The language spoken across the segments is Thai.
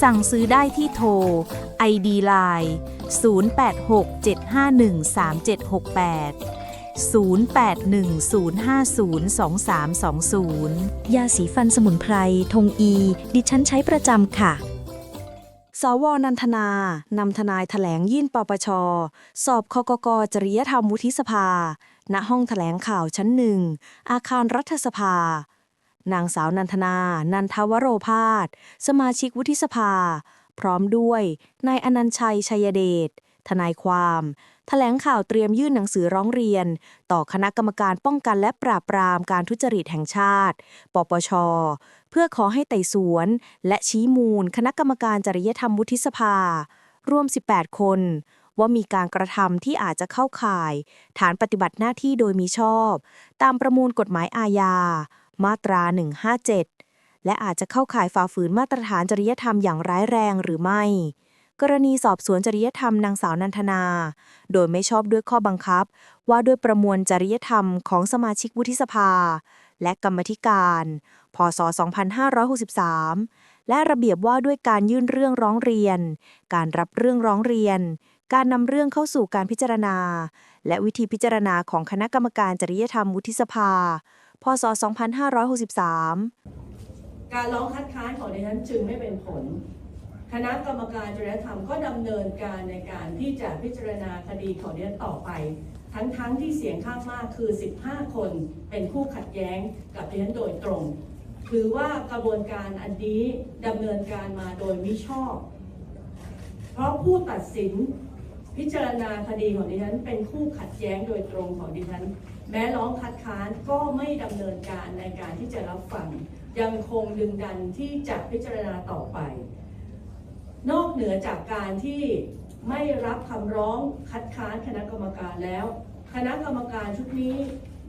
สั่งซื้อได้ที่โทร ID Line 0867513768 0810502320 ยาสีฟันสมุนไพรธงอี ดิฉันใช้ประจำค่ะ สวนันทนา นำทนายแถลงยื่นปปช สอบคกกจริยธรรมวุฒิสภา ณห้องแถลงข่าวชั้นหนึ่ง อาคารรัฐสภา นางสาวนันทนา นันทวโรพาสสมาชิกวุฒิสภา พร้อมด้วยนายอนันชัยชัยเดชทนายความแถลงข่าวเตรียมยื่นหนังสือร้องเรียน ต่อคณะกรรมการป้องกันและปราบปรามการทุจริตแห่งชาติ ปปช เพื่อขอให้ไต่สวน และชี้มูล คณะกรรมการจริยธรรมวุฒิสภารวม 18 คน ว่ามีการกระทำที่อาจจะเข้าข่าย ฐานปฏิบัติหน้าที่โดยมิชอบ ตามประมวลกฎหมายอาญา มาตรา 157 และอาจจะเข้าข่ายฝ่าฝืนมาตรฐานจริยธรรมอย่างร้ายแรงหรือไม่ กรณีสอบสวนจริยธรรมนางสาวนันทนา โดยไม่ชอบด้วยข้อบังคับ ว่าด้วยประมวลจริยธรรมของสมาชิกวุฒิสภา และกรรมธิการ พศ 2563 และระเบียบว่าด้วยการยื่นเรื่องร้องเรียน การรับเรื่องร้องเรียนการนำเรื่องเข้าสู่การพิจารณา และวิธีพิจารณาของคณะกรรมการจริยธรรมวุฒิสภา พศ 2563 การร้องคัดค้านของดิฉันจึงไม่เป็นผล คณะกรรมการจริยธรรมก็ดำเนินการในการที่จะพิจารณาคดีของดิฉันต่อไป ทั้งๆทที่เสียงข้างมากคือ 15 คนเป็นคู่ขัดแย้งกับดิฉันโดยตรง ถือว่ากระบวนการอันนี้ดำเนินการมาโดยมิชอบ เพราะผู้ตัดสินพิจารณาคดีของดิฉันเป็นคู่ขัดแย้งโดยตรงของดิฉัน แม้ร้องคัดค้านก็ไม่ดำเนินการในการที่จะรับฟัง ยังคงดึงดันที่จะพิจารณาต่อไป นอกเหนือจากการที่ไม่รับคำร้องคัดค้านคณะกรรมการแล้ว คณะกรรมการชุดนี้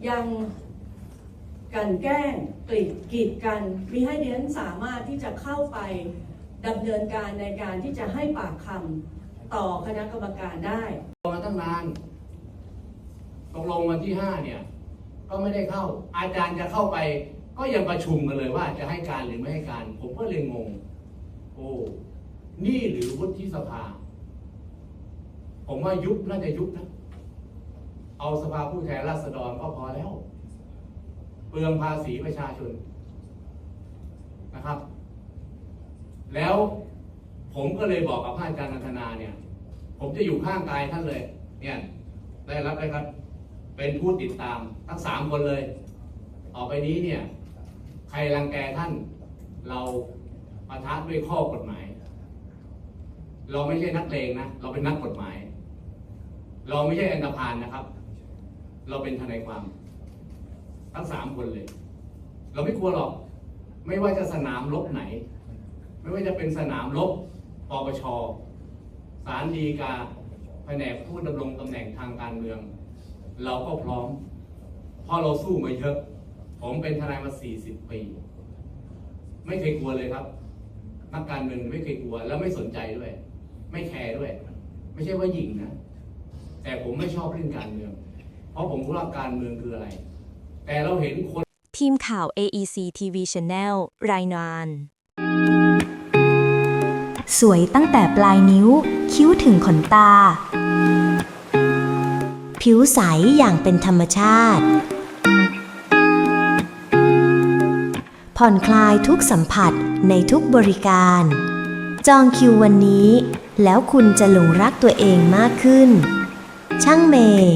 ยังกันแกล้งกลีดกีดกันมิให้เดิฉันสามารถที่จะเข้าไปดำเนินการในการที่จะให้ปากคำต่อคณะกรรมการได้มาตั้งนาน ตกลงวันที่ห้าเนี่ย ก็ไม่ได้เข้า อาจารย์จะเข้าไป ก็ยังประชุมกันเลยว่าจะให้การหรือไม่ให้การ ผมก็เลยงง โอ้นี่หรือวุฒิสภา ผมว่ายุบน่าจะยุบนะ เอาสภาผู้แทนราษฎรก็พอแล้ว เปลืองภาษีประชาชนนะครับ แล้วผมก็เลยบอกกับพระอาจารย์นันทนาเนี่ย ผมจะอยู่ข้างกายท่านเลย เนี่ย ได้รับได้ครับ เป็นผู้ติดตามทั้งสามคนเลย ต่อไปนี้เนี่ยใครรังแกท่านเราประทะด้วยข้อกฎหมาย เราไม่ใช่นักเลงนะ เราเป็นนักกฎหมาย เราไม่ใช่อันธพาลนะครับ เราเป็นทนายความ ทั้งสามคนเลย เราไม่กลัวหรอก ไม่ว่าจะสนามรบไหน ไม่ว่าจะเป็นสนามรบปปชศาลฎีกาแผนกผู้ดำรงตำแหน่งทางการเมือง เราก็พร้อม เพราะเราสู้มาเยอะ ผมเป็นทนายมา 40 ปี ไม่เคยกลัวเลยครับ นักการเมืองไม่เคยกลัว แล้วไม่สนใจด้วย ไม่แคร์ด้วย ไม่ใช่ว่าหยิ่งนะ แต่ผมไม่ชอบเรื่องการเมือง เพราะผมรู้ว่าการเมืองคืออะไร แต่เราเห็นคนทีมข่าว AEC TV Channel รายงานสวยตั้งแต่ปลายนิ้ว คิ้วถึงขนตา ผิวใสอย่างเป็นธรรมชาติ ผ่อนคลายทุกสัมผัสในทุกบริการ จองคิววันนี้ แล้วคุณจะหลงรักตัวเองมากขึ้น ช่างเมย์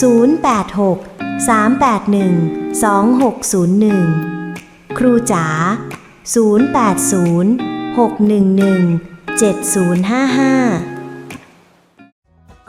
086 381 2601 ครูจ๋า 080 611 7055